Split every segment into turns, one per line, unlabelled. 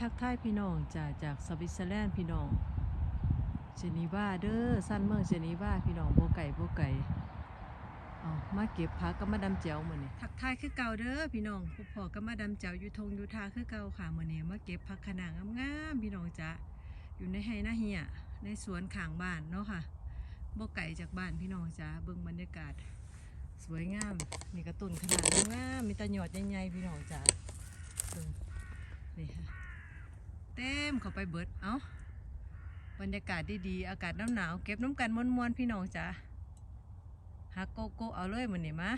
ทักทายพี่น้องจากจากสวิตเซอร์แลนด์พี่น้องเจนีวาเด้อสั้นเมืองเจนีวาพี่น้องโบไก่โบไก่เอามาเก็บผักก็มาดำเจียวมือนี้ทักทายคือเก่าเด้อพี่น้องพวกพ่อก็มาดำเจียวอยู่ทงอยู่ทาคือเก่าค่ะมือนี้มาเก็บผักขนางงามๆพี่น้องจ้ะอยู่ในไฮนาเฮียในสวนข้างบ้านเนาะค่ะโบไก่จากบ้านพี่น้องจ้ะเบิ่งบรรยากาศสวยงามมีกระตุนขนาดงามมีตะหยอดใหญ่ๆพี่น้องจ้ะนี่ค่ะ เต็มเข้าไปเบิด เอ้าบรรยากาศดีๆ อากาศหนาวๆเก็บน้ำกันมวนๆพี่น้องจ้ะฮักโกโก้เอาเลยมันนี่มา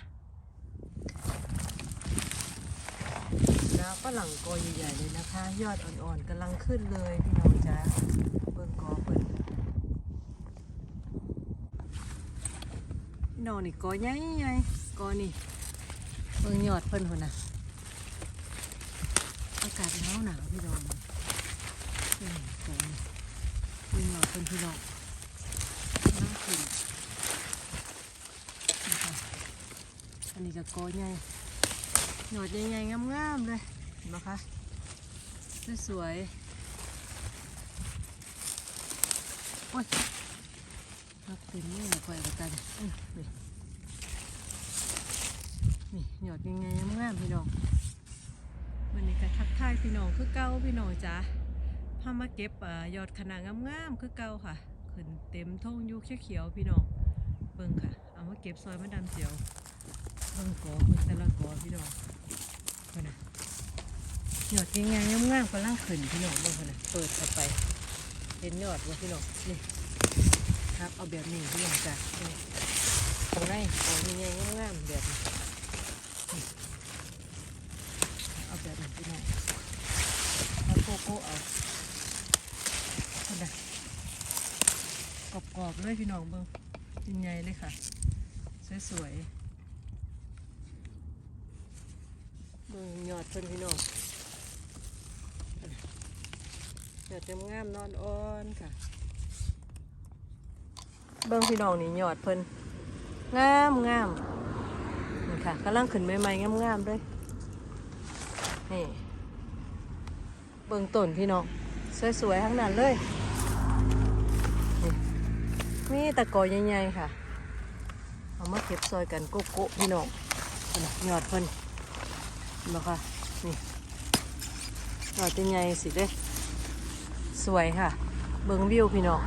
น้ำฝรั่งกอใหญ่ๆเลยนะคะ ยอดอ่อนๆกำลังขึ้นเลยพี่น้องจ้ะเบิ่งกอเปิดพี่น้องนี่กอใหญ่ๆกอนี่เบิ่งยอดเพิ่นคนน่ะ อากาศหนาวหนาวพี่น้อง วยมีหนอดเป็นพี่น้องน่ากินอันนี้ก็กอใหญ่หนอดใหญ่ๆงามๆเลยเห็นไหมคะสวยๆโอ้ยนักเต็มนี่คอยประกันนี่หยอดใหญ่ๆงามๆพี่น้องวันนี้ก็ทักทายพี่น้องคือเก่าพี่น้องจ้า พามาเก็บอยอดขนาดงามๆคือเก่าค่ะ ขึ้นเต็มทงอยูเขียวๆพี่น้องเบิ่งค่ะ เอามาเก็บซอยมะดามเจียวเบิ่งกอเบิ่งแต่ละกอพี่น้องเนน่ะยอดยังไงงามๆกำลังขึ้นพี่น้องเบิ่งเพิ่นน่ะเปิดเข้าไปเห็นยอดบ่พี่น้องนี่ครับเอาแบบนี้พี่น้องจ้ะนี่ตรงไหนเอายังไงงามๆแบบนี้เอาแบบนี้พี่น้องเอาโกโก้เอาคนน่ะกร อบเลยพี่น้องเบิ้งยิ่งใหญ่เลยค่ะ สวยๆเบิ้งยอดเพิ่นพี่น้องยอดงามนอนอ่อนค่ะ เบิ้งพี่น้องนี่ยอดเพิ่นงามงามนี่ค่ะกำลังขึ้นใหม่ๆงามๆเลยนี่เบิ่งต้นพี่น้องสวยๆทั้งนั้นเลย มีตะกอใหญ่ๆค่ะ เอามาเก็บซอยกันโกโก้พี่น้องนี่นะยอดเพิ่นนบ่ค่ะนี่ยอดใหญ่สิเด้สวยค่ะ เบิ่งวิวพี่น้อง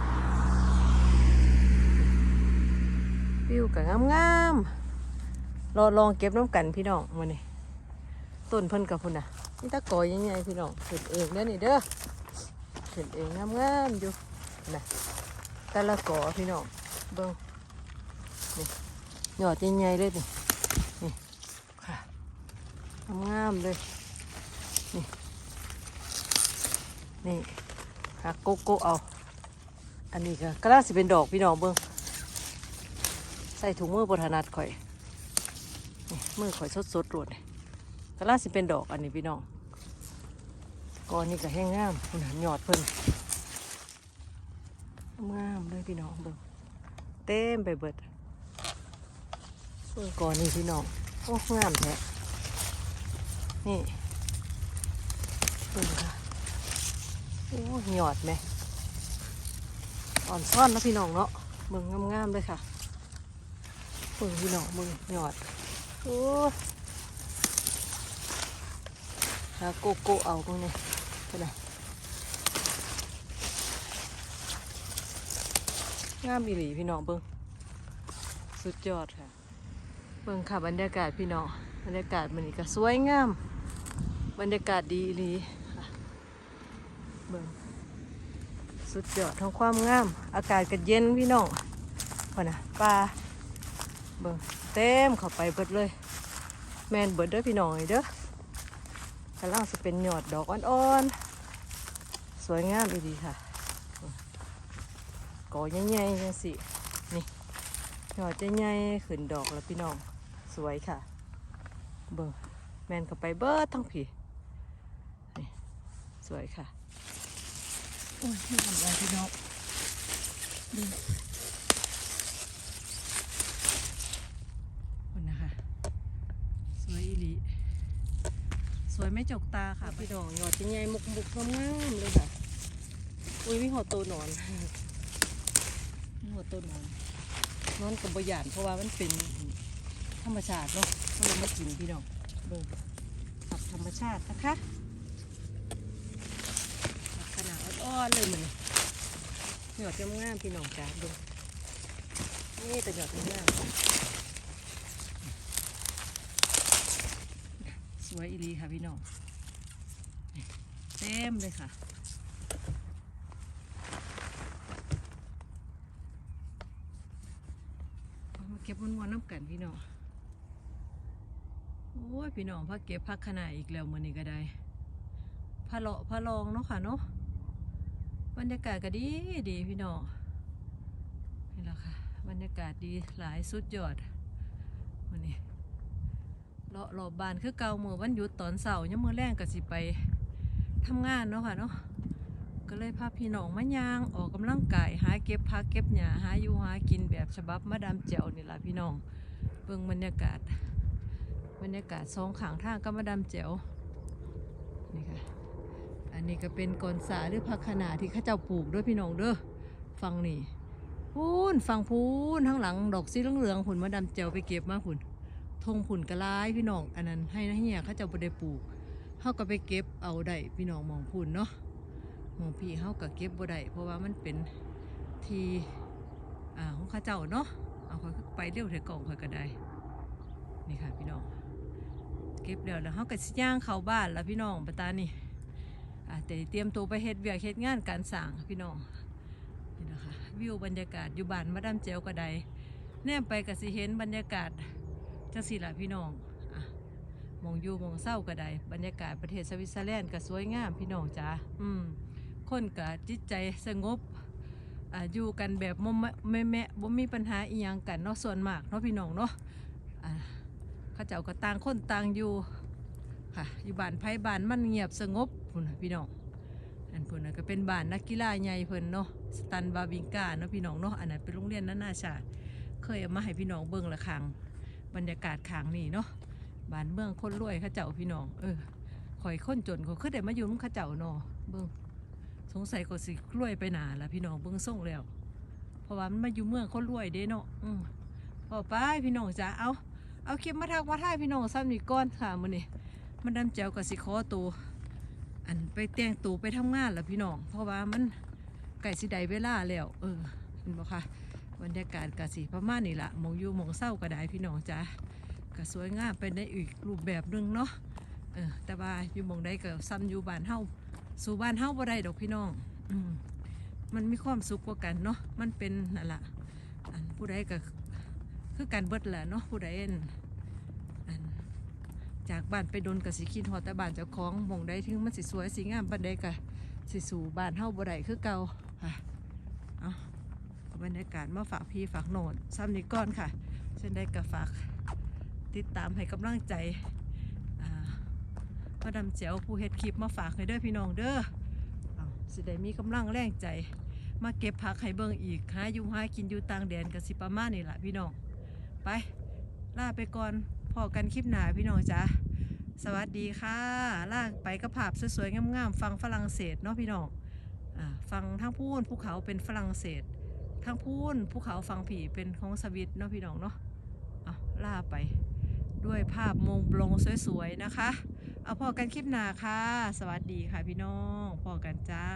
วิวก็งามๆรอลองเก็บน้ำกันพี่น้องมานี่ต้นเพิ่นกับพุ่นน่ะนี่ตะกอยยังไงพี่น้องเห็นเองเด้อนี่เด้อเห็นเองงามๆอยู่น่ะ แต่ละกอพี่น้องเบิ่งนี่ยอดใหญ่ๆเลยนี่นี่ค่ะงามเลยนี่นี่หักโกโก้เอา อันนี้ก็กระด้าสิเป็นดอกพี่น้องเบิ่งใส่ถุงมือบถนัดข่อยนี่มือข่อยสดๆรวดนี่กลังสิเป็นดอกอันนี้พี่น้องก้อนนี้ก็แห้งงามหันยอดเพิ่น งามเลยพี่น้องเบิ่งเต็มไปเบิดเบิ่งก้อนนี้พี่น้องโอ้งามแท้นี่เบิ่งค่ะโอ้หยอดไหมอ่อนซ่อนนะพี่น้องเนาะเบิ่งงามๆเลยค่ะเบิ่งพี่น้องเบิ่งหยอดโอ้หาโกโก้เอาตรงนี้ไปไหน งามอีหลีพี่น้องเบิ้งสุดยอดค่ะ เบิ้งค่ะบรรยากาศพี่น้องบรรยากาศมันนี่ก็สวยงาม บรรยากาศดีอีหลีค่ะเบิ้งสุดยอดทั้งความงาม อากาศก็เย็นพี่น้องพอนะปลาเบิ้งเต็มเข้าไปเบิดเลย แมนเบิดเด้อพี่น้องเด้อกำลังจะเป็นหยอดดอกอ่อนๆสวยงามอีดีค่ะ ก่อใหญ่ๆจังสินี่หยอดใหญ่ๆขึ้นดอกแล้วพี่น้อง สวยค่ะ เบิ่งแมนเข้าไปเบิดทั้งผีนี่สวยค่ะโอ้ยนี่ทำอะไรพี่น้องดูคนนะคะสวยอีหลีสวยไม่จกตาค่ะพี่น้องยอดเป็นไงมุกมุกๆงามๆเลยค่ะ อุ้ยมีหัวโตหนอนมี หัวตหนอนนอนกับบหยานเพราะว่ามันเป็นธรรมชาติเนาะก็เลยมากินพี่น้องเบิ่งผักธรรมชาตินะคะผักขนาดอ่อนๆเลยมันหยอดงามพี่น้องจ้าดูนี่แต่หยอดงามสวยอีลีค่ะพี่น้องเต็มเลยค่ะ เก็บมันวนๆน้ำกันพี่น้องโอ้ยพี่น้องพักเก็บพักขนาดอีกแล้วมือนี้ก็ได้พะเลาะพะลองเนาะค่ะเนาะบรรยากาศก็ดีดีพี่น้องนี่แหละค่ะบรรยากาศดีหลายสุดยอดวันนี้เลาะรอบบานคือเก่ามือวันหยุดตอนเสาร์ยังมือแรงก็สิไปทำงานเนาะค่ะเนาะ ก็เลยพาพี่น้องมาย่าง ออกกำลังกายหาเก็บผักเก็บหญ้าหาอยู่หากินแบบฉบับมาดามแจ๋วนี่ล่ะพี่น้องเบิ่งบรรยากาศ บรรยากาศสองขางทางก็มาดามแจ๋วนี่ค่ะอันนี้ก็เป็นกอนสาหรือผักขนาที่ข้าเจ้าปลูกด้วยพี่น้องเด้อฟังนี่พูนฟังพูนทั้งหลังดอกสีเหลืองๆผุนมาดามแจ๋วไปเก็บมาผุนทงผุนกระไลพี่น้องอันนั้นให้นะเฮียข้าเจ้าบ่ได้ปลูกเขาก็ไปเก็บเอาได้พี่น้องมองผุนเนาะ หมองพี่เขาก็เก็บบ่ได้เพราะว่ามันเป็นทีอ่าของข้าเจ้าเนาะเอาคอยไปเร็วเถอะกล่องคอยก็ได้นี่ค่ะพี่น้องเก็บเดี๋ยวแล้วเขาก็สิย่างเข้าบ้านแล้วพี่น้องปะตานี่อ่าแต่เตรียมตัวไปเฮ็ดเวียกเฮ็ดงานการสั่งพี่น้องนี่นะคะวิวบรรยากาศอยู่บ้านมาดามเจลก็ได้แนมไปก็สิเห็นบรรยากาศจังสิล่ะพี่น้องมองอยู่มองเศร้าก็ได้บรรยากาศประเทศสวิตเซอร์แลนด์ก็สวยงามพี่น้องจ้าอืม คนกับจิตใจสงบอยู่กันแบบมแม่แม่บ่มีปัญหาอีหยังกันเนาะส่วนมากเนาะพี่น้องเนาะอ่าเขาเจ้าก็ต่างคนต่างอยู่ค่ะอยู่บ้านไผบ้านมันเงียบสงบพุ่นะพี่น้องอันพุ่นก็เป็นบ้านนักกีฬาใหญ่เพิ่นเนาะสตันบาวิงกาเนาะพี่น้องเนาะอันนั้นเป็นโรงเรียนนานาชาติเคยเอามาให้พี่น้องเบิ่งละครั้งบรรยากาศขางนี่เนาะบ้านเมืองคนรวยเขาเจ้าพี่น้องเออข่อยคนจนเขาคือได้มาอยู่นำเขาเจ้าเนาะเบิ่ง สงสัยก็สิรวยไปหนาละพี่น้องเบิ่งส่งแล้ว เพราะว่ามันมาอยู่เมืองคนรวยเด้เนาะอืมพอไปพี่น้องจ้าเอาเอาคลิปมาทักมาท่ายพี่น้องซ้ำนี่ก่อนค่ะมื้อนี้มันดำแจวกับสิขอตัวอันไปแต่งตัวไปทำงานละพี่น้อง เพราะว่ามันไก่สิได้เวลาแล้ว เออเห็นบ่คะบรรยากาศกะสิประมาณนี้ละมองอยู่มองเศร้าก็ได้พี่น้องจ้าก็สวยงามเป็นในอีกรูปแบบหนึงเนาะเออแต่ว่าอยู่มองใดก็ซ้ำอยู่บ้านเฮา สู่บ้านเฮาบ่ได้ดอกพี่น้องอืมมันมีความสุขกว่ากันเนาะมันเป็นนั่นละอันผู้ใดก็คือการเบิดแหละเนาะผู้ใดอันอันจากบ้านไปโดนกับสิคิดฮอแต่บ้านเจ้าของมองใดถึงมันสิสวยสิงามปานใดก็สิสู่บ้านเฮาบ่ได้คือเก่าค่ะเอาบรรยากาศมาฝากพี่ฝากโนนซ้ำนี้ก่อนค่ะเช่นได้ก็ฝากติดตามให้กำลังใจ มาดำเจียวผู้เฮ็ดคลิปมาฝากให้เด้อพี่น้องเด้อเอาสิได้มีกำลังแรงใจ มาเก็บผักให้เบิ่งอีกหาอยู่หากินอยู่ต่างแดนก็สิประมาณนี่แหละพี่น้อง ไปลาไปก่อนพอกันคลิปหนาพี่น้องจ้าสวัสดีค่ะลาไปกับภาพสวยๆงามๆฟังฝรั่งเศสเนาะพี่น้องอ่าฟังทั้งพูนภูเขาเป็นฝรั่งเศส ทั้งพูนภูเขาฟังผีเป็นของสวิตเนาะพี่น้องเนาะเอาล่าไปด้วยภาพมงบลงสวยๆนะคะ เอาพอกันคลิปหน้าค่ะ สวัสดีค่ะพี่น้องพอกันจ้า